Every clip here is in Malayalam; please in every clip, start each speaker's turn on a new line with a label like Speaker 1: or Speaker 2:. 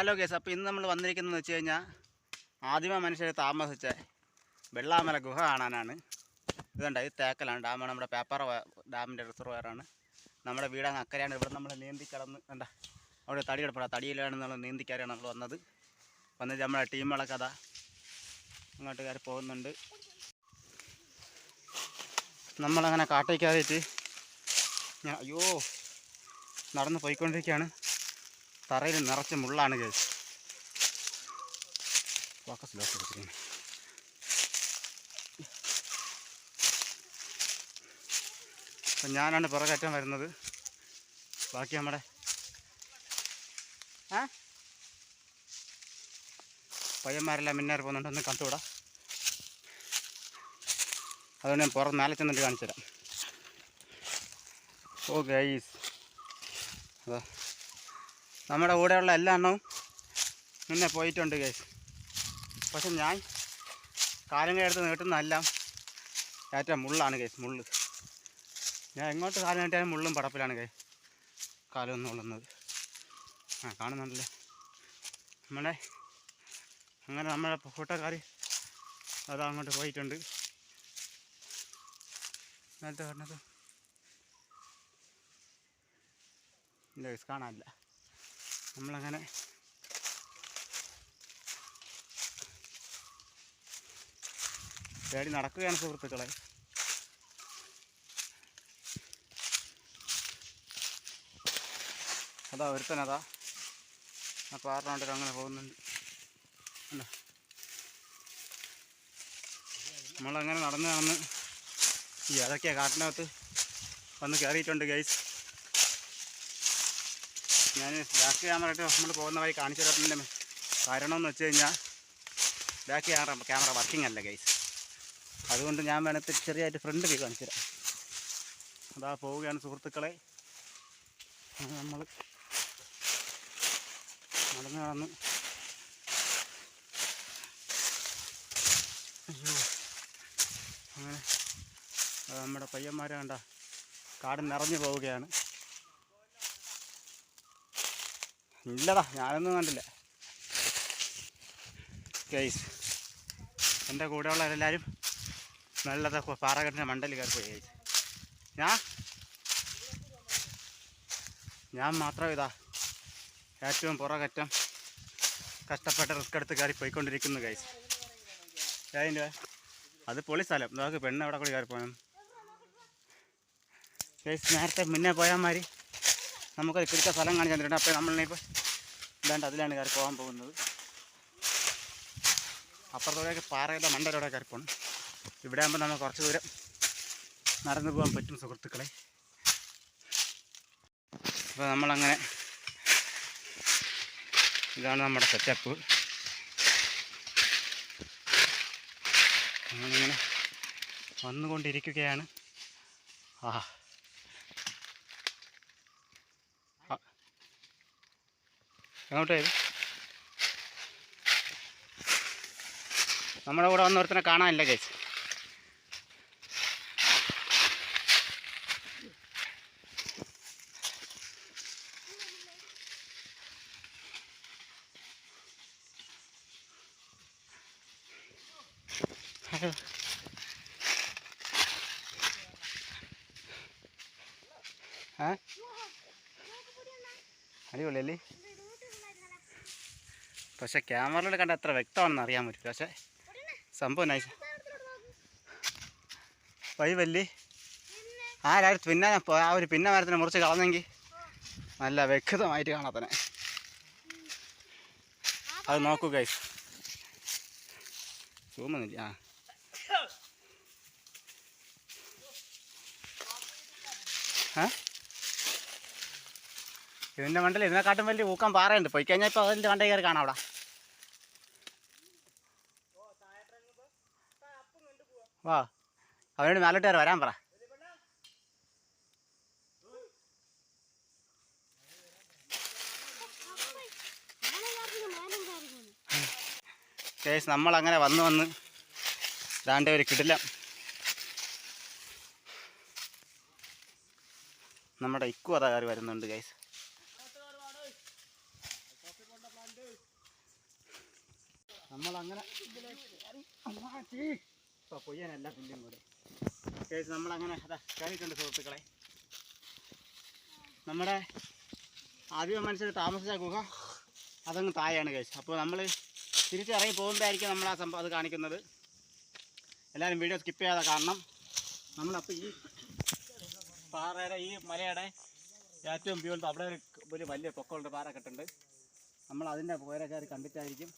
Speaker 1: ഹലോ കേസ് അപ്പോൾ ഇന്ന് നമ്മൾ വന്നിരിക്കുന്നത് വെച്ച് കഴിഞ്ഞാൽ ആദിമ മനുഷ്യർ താമസിച്ച വെള്ളാമല ഗുഹ കാണാനാണ്. ഇതുണ്ട് ഇത് തേക്കലാണ്. ഡാമാണ് നമ്മുടെ പേപ്പർ ഡാമിന്റെ റിസർവയറാണ് നമ്മുടെ വീടങ്ങ് അക്കരെയാണ്. ഇവിടെ നമ്മൾ നീന്തി കിടന്ന് എന്താ അവിടെ തടി കിടപ്പുണ്ട്. ആ തടിയിലാണ് നമ്മൾ നീന്തി കയറിയാണ് നമ്മൾ വന്നത്. വന്നിട്ട് നമ്മുടെ ടീമുകളൊക്കെ കഥ അങ്ങോട്ട് കയറി പോകുന്നുണ്ട്. നമ്മളങ്ങനെ ഞാൻ അയ്യോ നടന്ന് പോയിക്കൊണ്ടിരിക്കുകയാണ്. തറയിൽ നിറച്ച് മുള്ളാണ് കേസ് അപ്പം ഞാനാണ് പുറകേറ്റം വരുന്നത്. ബാക്കി നമ്മുടെ ആ? പയ്യന്മാരെല്ലാം മിന്നേറി പോകുന്നുണ്ട്. ഒന്ന് കണ്ടുകൂടാ അതുകൊണ്ട് ഞാൻ പുറം മേലെ ചെന്നിട്ട് കാണിച്ചു തരാം ഓ ഗൈസ് അതാ. നമ്മുടെ കൂടെയുള്ള എല്ലാ എണ്ണവും മുന്നേ പോയിട്ടുണ്ട് കേസ് പക്ഷെ ഞാൻ കാലം എടുത്ത് നീട്ടുന്നതെല്ലാം. ഏറ്റവും മുള്ളാണ് കേസ് മുള്ളു. ഞാൻ എങ്ങോട്ട് കാലം നീട്ടിയാലും മുള്ളും പടപ്പിലാണ് കേസ് കാലം ഉള്ളുന്നത്. ആ കാണുന്നുണ്ടല്ലേ? നമ്മുടെ അങ്ങനെ നമ്മുടെ കൂട്ടക്കാർ അത് അങ്ങോട്ട് പോയിട്ടുണ്ട്. നേരത്തെ പറഞ്ഞത്. കാണാനില്ല. നമ്മളങ്ങനെ പേടി നടക്കുകയാണ് സുഹൃത്തുക്കളെ. അതാ ഒരുത്തനതാ. ആ പാറിനോണ്ടൊക്കെ അങ്ങനെ പോകുന്നുണ്ട്? നമ്മളങ്ങനെ നടന്ന് നടന്ന് ഈ അതൊക്കെയാണ് കാട്ടിനകത്ത് വന്ന് കയറിയിട്ടുണ്ട് ഗൈസ് ഞാൻ ബാക്ക് ക്യാമറ ഇട്ട് നമ്മൾ പോകുന്ന വഴി കാണിച്ചു തരത്തിന്റെ കാരണം എന്ന് വെച്ച് കഴിഞ്ഞാൽ ബാക്ക് ക്യാമറ ക്യാമറ വർക്കിംഗ് അല്ല ഗൈസ് അതുകൊണ്ട് ഞാൻ വേണത്തിൽ ചെറിയായിട്ട് ഫ്രണ്ട് വ്യൂ കാണിച്ചു തരാം. അതാ പോവുകയാണ് സുഹൃത്തുക്കളെ. നമ്മൾ നടന്ന് നടന്ന്. അയ്യോ. അങ്ങനെ നമ്മുടെ പയ്യന്മാരെ കണ്ട കാട് നിറഞ്ഞു പോവുകയാണ്. ഇല്ലടാ ഞാനൊന്നും കണ്ടില്ല. ഗൈസ് എന്റെ കൂടെയുള്ളവരെല്ലാവരും നല്ലത് പാറകെട്ടിന്റെ കയറി പോയി ഗൈസ് ഞാൻ ഞാൻ മാത്രം ഇതാ ഏറ്റവും പുറകറ്റം കഷ്ടപ്പെട്ട് റിസ്ക് എടുത്ത് കയറി പോയിക്കൊണ്ടിരിക്കുന്നു ഗൈസ് അതിന്റെ അത് പൊളി സ്ഥലം. നമുക്ക് പെണ്ണ് എവിടെ കൂടി കയറി പോകണം ഗൈസ് നേരത്തെ മുന്നേ പോയാൽ മാതിരി നമുക്കത് കിടക്ക സ്ഥലം കാണിച്ചു തന്നിട്ടുണ്ട് അപ്പോൾ നമ്മളിപ്പോൾ ഇതാണ്ട് അതിലാണ് കയറി പോകാൻ പോകുന്നത്. അപ്പുറത്തോടെയൊക്കെ പാറയുടെ മണ്ടലോടെ കയറി പോകണം ഇവിടെ ആകുമ്പോൾ നമുക്ക് കുറച്ച് ദൂരം നടന്നു പോകാൻ പറ്റും സുഹൃത്തുക്കളെ. അപ്പോൾ നമ്മളങ്ങനെ ഇതാണ് നമ്മുടെ സെറ്റപ്പ് നമ്മളിങ്ങനെ വന്നുകൊണ്ടിരിക്കുകയാണ്. ആ. എങ്ങോട്ടായത് നമ്മുടെ കൂടെ വന്ന ഒരുത്തനെ കാണാനില്ല കേസ് അടിപൊളിയല്ലേ? പക്ഷെ ക്യാമറയിൽ കണ്ട എത്ര വ്യക്തമാണെന്ന് അറിയാൻ പറ്റും പക്ഷെ സംഭവം നൈസ് വൈവല്ലേ ആരായിരുന്നു പിന്നെ ആ ഒരു പിന്നെ മരത്തിനെ മുറിച്ച് കളഞ്ഞെങ്കിൽ നല്ല വ്യക്തമായിട്ട് കാണാത്തനെ അത് നോക്കൂ ഗൈസ് സൂമൊന്നുമില്ല ആ? ഇതിന്റെ മണ്ടയിൽ ഇതിനെക്കാട്ടും വലിയ ഊക്കാൻ പാറയുണ്ട്. പോയി കഴിഞ്ഞാൽ ഇപ്പോൾ അതിന്റെ മണ്ടയിൽ കയറി കാണാം അവിടെ. വാ. അവനോട് മേലോട്ട് വരാൻ പറ. കേസ് നമ്മൾ അങ്ങനെ വന്ന് വന്ന് ദാണ്ട ഒരു കിടില്ല നമ്മുടെ ഇക്കു അതാ കയറി വരുന്നുണ്ട് ഗൈസ് നമ്മളങ്ങനെ ഇപ്പൊ പൊയ്യാനല്ല പുല്ലും കൂടെ. കേസ് നമ്മളങ്ങനെ അതാ കയറിയിട്ടുണ്ട് സുഹൃത്തുക്കളെ. നമ്മുടെ ആദ്യം മനുഷ്യർ താമസിച്ച ഗുഹ അതങ്ങ് താഴെയാണ് കേസ് അപ്പോൾ നമ്മൾ തിരിച്ചിറങ്ങി പോകുമ്പോഴായിരിക്കും നമ്മൾ ആ സംഭവം അത് കാണിക്കുന്നത്. എല്ലാവരും വീഡിയോ സ്കിപ്പ് ചെയ്യാതെ കാണണം. നമ്മളപ്പോൾ ഈ പാറയുടെ ഈ മലയുടെ ഏറ്റവും വ്യൂണ്ട് അവിടെ ഒരു ഒരു വലിയ പൊക്കമുണ്ട് പാറക്കെട്ടുണ്ട്. നമ്മൾ അതിന്റെ പോരക്കാർ കണ്ടിട്ടായിരിക്കും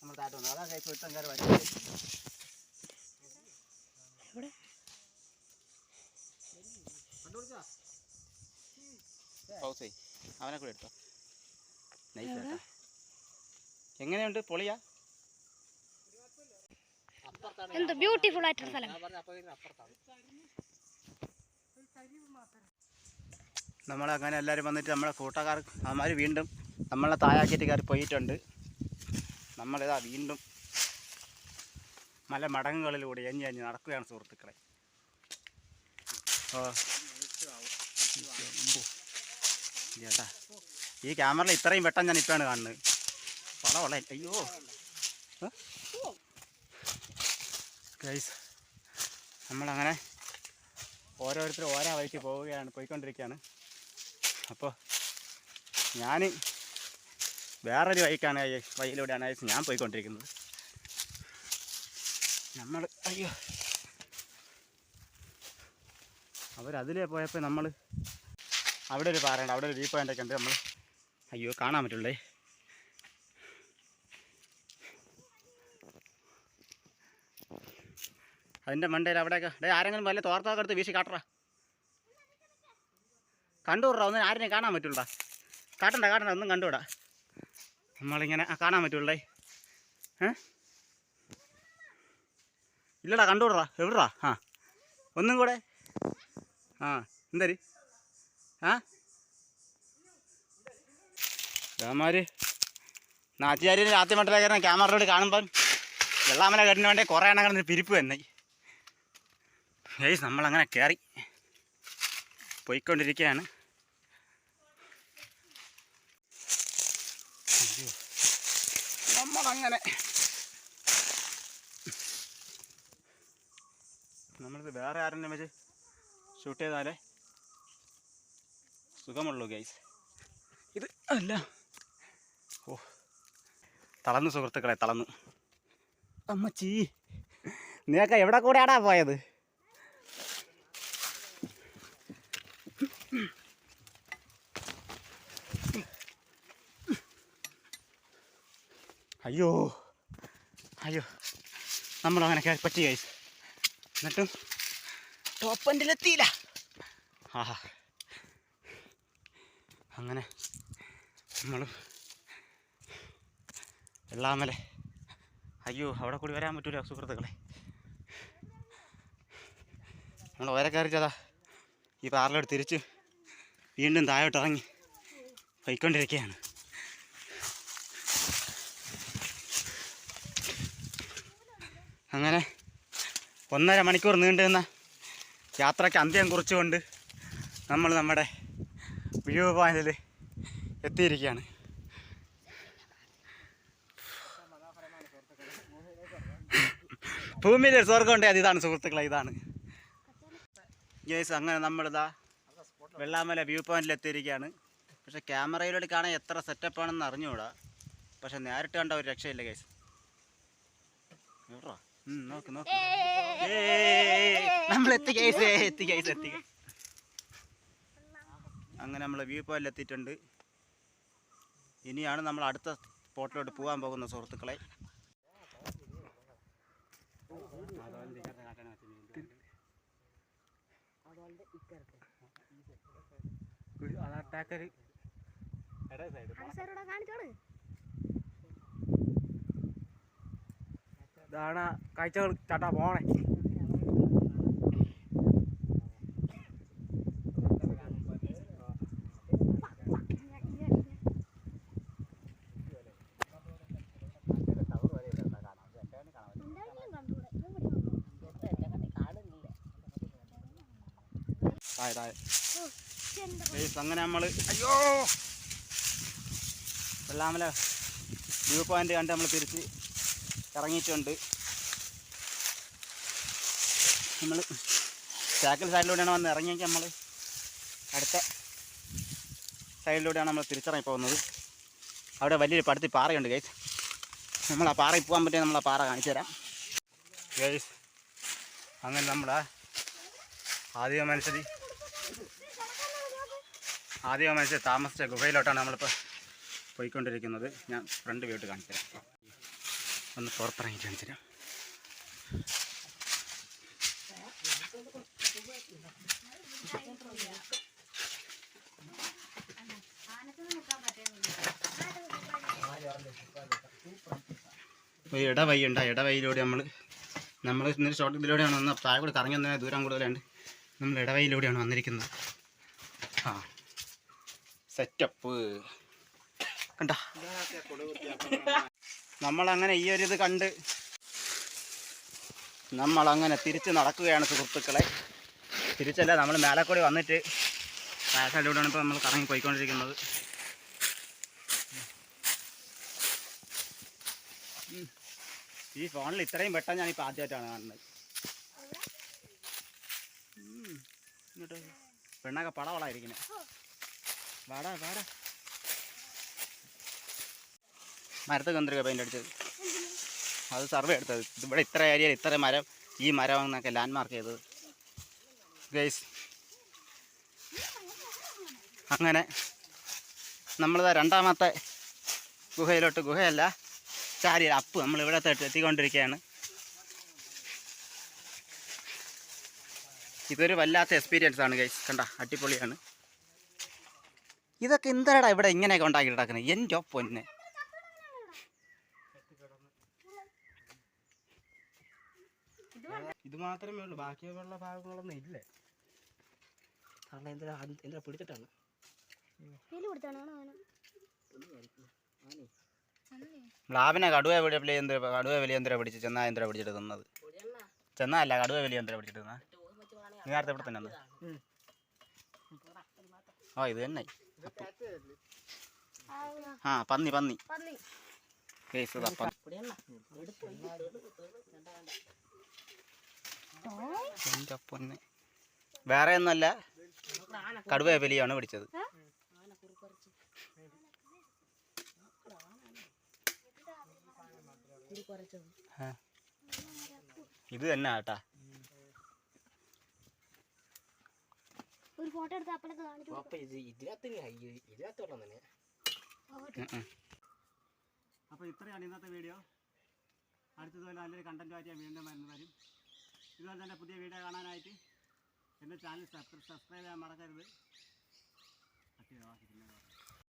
Speaker 1: നമ്മൾ താഴ്ത്തുന്നത് അതാ കേസ് ഒരുത്തൻ കയറി വരുന്നത്. പൗസേ അവനെ കൂടെ എടുത്തോ. നൈസ് എങ്ങനെയുണ്ട് പൊളിയാ?
Speaker 2: എന്ത് ബ്യൂട്ടിഫുൾ ആയിട്ടുള്ള സ്ഥലം.
Speaker 1: നമ്മളങ്ങനെ എല്ലാവരും വന്നിട്ട് നമ്മളെ കൂട്ടക്കാർ അവന്മാർ വീണ്ടും നമ്മളെ താഴാക്കിയിട്ട് കയറി പോയിട്ടുണ്ട്. നമ്മളിതാ വീണ്ടും മല മടങ്ങുകളിലൂടെ എഞ്ഞി നടക്കുകയാണ് സുഹൃത്തുക്കളെ. ഓ ഈ ക്യാമറയിൽ ഇത്രയും വെട്ടം ഞാൻ ഇപ്പോഴാണ് കാണുന്നത്. പടവള അയ്യോ. ഗൈസ് നമ്മളങ്ങനെ ഓരോരുത്തർ ഓരോ വഴിക്ക് പോവുകയാണ് പോയിക്കൊണ്ടിരിക്കുകയാണ്. അപ്പോൾ ഞാൻ വേറൊരു വഴിക്കാണ് വഴിയിലൂടെയാണ് ഞാൻ പോയിക്കൊണ്ടിരിക്കുന്നത്. നമ്മൾ അയ്യോ. അവരതിലേ പോയപ്പോൾ നമ്മൾ അവിടെ ഒരു പാറയുണ്ട് അവിടെ ഒരു വ്യൂ പോയിന്റ് ഒക്കെ ഉണ്ട് നമ്മൾ അയ്യോ കാണാൻ പറ്റുള്ളേ. അതിന്റെ മണ്ടയിൽ അവിടെയൊക്കെ ഡേ ആരെങ്കിലും വല്ല തോർത്തൊക്കെ എടുത്ത് വീശി കാട്ടറ. കണ്ടുവിടാ ഒന്നും ആരെയും കാണാൻ പറ്റുള്ളടാ കാട്ടണ്ട കാട്ടണ്ട ഒന്നും കണ്ടുവിടാ നമ്മളിങ്ങനെ കാണാൻ പറ്റുള്ളേ. ഏ? ഇല്ലടാ കണ്ടുവിടാ എവിടാ ആ ഒന്നും കൂടെ. ആ എന്തരി ആ? രാമാര് നാട്ടുകാരി രാത്രി മട്ടിലേക്കാരൻ ക്യാമറയോട് കാണുമ്പം വെള്ളാമല കെട്ടിന് വേണ്ടി കുറേ എണ്ണം കിടന്ന് പിരിപ്പ് തന്നെ. ഗൈസ് നമ്മളങ്ങനെ കയറി പോയിക്കൊണ്ടിരിക്കുകയാണ്. നമ്മളങ്ങനെ നമ്മളിത് വേറെ ആരെങ്കിലും വെച്ച് ഷൂട്ട് ചെയ്താലേ സുഖമുള്ളൂ ഗൈസ് ഇത് അല്ല. ഓ തളന്നു സുഹൃത്തുക്കളെ തളന്നു. അമ്മച്ചി. നീയൊക്കെ എവിടെ കൂടെയാടാ പോയത്? അയ്യോ അയ്യോ. നമ്മളങ്ങനെ പറ്റി കൈസ് എന്നിട്ടും? ടോപ്പ് എൻഡിലെത്തിയില്ല ആഹാ. അങ്ങനെ നമ്മൾ വെള്ളാമലെ അയ്യോ അവിടെ കൂടി വരാൻ പറ്റൂല സുഹൃത്തുക്കളെ. നമ്മൾ ഓരെ കയറിച്ചതാ ഈ പാറിലോട്ട് തിരിച്ച് വീണ്ടും താഴോട്ട് ഇറങ്ങി പോയിക്കൊണ്ടിരിക്കുകയാണ്. അങ്ങനെ ഒന്നര മണിക്കൂർ നീണ്ടു നിന്ന യാത്രയ്ക്ക് അന്ത്യം കുറിച്ചുകൊണ്ട് നമ്മൾ നമ്മുടെ വ്യൂ പോയിന്റിൽ എത്തിയിരിക്കുകയാണ്. ഭൂമിയിൽ സ്വർഗം ഉണ്ട് അത് ഇതാണ് സുഹൃത്തുക്കളെ ഇതാണ്. ഗേസ് അങ്ങനെ നമ്മളിതാ വെള്ളാമല വ്യൂ പോയിന്റിൽ എത്തിയിരിക്കുകയാണ്. പക്ഷെ ക്യാമറയിലൂടെ കാണാൻ എത്ര സെറ്റപ്പ് ആണെന്ന് അറിഞ്ഞുകൂടാ. പക്ഷെ നേരിട്ട് കണ്ട ഒരു രക്ഷയില്ല ഗേസ് എവിടാ? നോക്ക് നോക്ക് നമ്മൾ എത്തി കേസ് എത്തി കേസ് എത്തി അങ്ങനെ നമ്മൾ വ്യൂ പോയിന്റിൽ എത്തിയിട്ടുണ്ട്. ഇനിയാണ് നമ്മൾ അടുത്ത സ്പോട്ടിലോട്ട് പോകാൻ പോകുന്ന സുഹൃത്തുക്കളെ. അറ്റാക്കര്
Speaker 2: കാണിച്ചോളൂ.
Speaker 1: ഇതാണ് കാഴ്ചകൾ. ചേട്ടാ പോണേ. അങ്ങനെ നമ്മൾ അയ്യോ! വെള്ളാമല വ്യൂ പോയിന്റ് കണ്ട് നമ്മൾ തിരിച്ച് ഇറങ്ങിയിട്ടുണ്ട്. നമ്മൾ ചാക്കൽ സൈഡിലൂടെയാണ് വന്ന് ഇറങ്ങിയെങ്കിൽ നമ്മൾ അടുത്ത സൈഡിലൂടെയാണ് നമ്മൾ തിരിച്ചിറങ്ങി പോകുന്നത്. അവിടെ വലിയൊരു പടുത്തി പാറയുണ്ട് ഗൈസ് നമ്മൾ ആ പാറയിൽ പോകാൻ പറ്റിയ നമ്മൾ ആ പാറ കാണിച്ചു തരാം. ഗൈസ് അങ്ങനെ നമ്മുടെ ആദ്യ മനുഷ്യ ആദ്യ മനുഷ്യർ താമസിച്ച ഗുഹയിലോട്ടാണ് നമ്മളിപ്പോൾ പോയിക്കൊണ്ടിരിക്കുന്നത്. ഞാൻ ഫ്രണ്ട് വീട്ട് കാണിച്ചു തരാം. ഒന്ന് പുറത്തിറങ്ങി കാണിച്ചു തരാം ഒരു ഇടവഴി ഉണ്ട്. ആ ഇടവഴിയിലൂടെ നമ്മൾ നമ്മൾ ഇന്നൊരു ഷോർട്ട് ഇതിലൂടെയാണ് വന്നത്. താഴെ കൂടെ കറങ്ങി വന്ന ദൂരം കൂടുതലുണ്ട് നമ്മൾ ഇടവഴിയിലൂടെയാണ് വന്നിരിക്കുന്നത്. ആ. സെറ്റപ്പ് കണ്ട? നമ്മളങ്ങനെ ഈ ഒരു ഇത് കണ്ട് നമ്മളങ്ങനെ തിരിച്ച് നടക്കുകയാണ് സുഹൃത്തുക്കളെ. തിരിച്ചല്ല നമ്മൾ മേലക്കൂടി വന്നിട്ട് സൈഡിലൂടെയാണ് ഇപ്പോൾ നമ്മൾ കറങ്ങി പോയിക്കൊണ്ടിരിക്കുന്നത്. ഈ ഫോണിൽ ഇത്രയും പെട്ടെന്ന് ഞാൻ ഇപ്പോൾ ആദ്യമായിട്ടാണ് കാണുന്നത്. പെണ്ണൊക്കെ പടവളായിരിക്കുന്നത് വാടാ വാടാ. മരത്ത് കന്തിരിക പെയിന്റ് അടിച്ചത്? അത് സർവേ എടുത്തത്. ഇവിടെ ഇത്ര ഏരിയ ഇത്ര മരം ഈ മരം എന്നൊക്കെ ലാൻഡ് മാർക്ക് ചെയ്തത്. ഗൈസ് അങ്ങനെ നമ്മളിതാ രണ്ടാമത്തെ ഗുഹയിലോട്ട് ഗുഹയല്ല ചാരി അപ്പ് നമ്മൾ ഇവിടെ എത്തിക്കൊണ്ടിരിക്കുകയാണ്. ഇതൊരു വല്ലാത്ത എക്സ്പീരിയൻസ് ആണ് ഗൈസ് കണ്ട അടിപൊളിയാണ്. ഇതൊക്കെ എന്താടാ ഇവിടെ ഇങ്ങനെയൊക്കെ ഉണ്ടാക്കി കിടക്കുന്നത് എന്റെ പൊന്നെ. ഇത് മാത്രമേ ഉള്ളൂ ബാക്കിയുള്ള ഭാഗങ്ങളൊന്നും ഇല്ലേ കാരണം എന്തിനാ എന്തിനാ പിടിച്ചിട്ടാണ് ബ്ലാബിനെ കടുവ വലിയ കടുവ വലിയന്തര പിടിച്ച് ചെന്നാ എന്തര പിടിച്ചിട്ട് തിന്നത് ചെന്നാ അല്ല കടുവ വലിയന്തര പിടിച്ചിട്ട് തിന്നാ നീ നേരത്തെ ഇവിടെ തന്നെ? ആ ഇത് തന്നെ ആ പന്നി പന്നി
Speaker 2: പന്നി
Speaker 1: കേസ് പന്നി എന്റെ പൊന്നെ വേറെ ഒന്നല്ല കടുവ പിടിച്ചത്. ഇത് തന്നെ ആട്ടാ.
Speaker 2: ഒരു ഫോട്ടോ എടുത്ത് കാണിച്ചു
Speaker 1: അപ്പോൾ ഇത്രയാണ് ഇന്നത്തെ വീഡിയോ അടുത്തതുപോലെ നല്ലൊരു കണ്ടന്റ് ആയിട്ട് വീണ്ടും വരുന്ന വരും. ഇതുപോലെ തന്നെ പുതിയ വീഡിയോ കാണാനായിട്ട് എന്റെ ചാനൽ സബ്സ്ക്രൈബ് ചെയ്യാൻ മറക്കരുത്.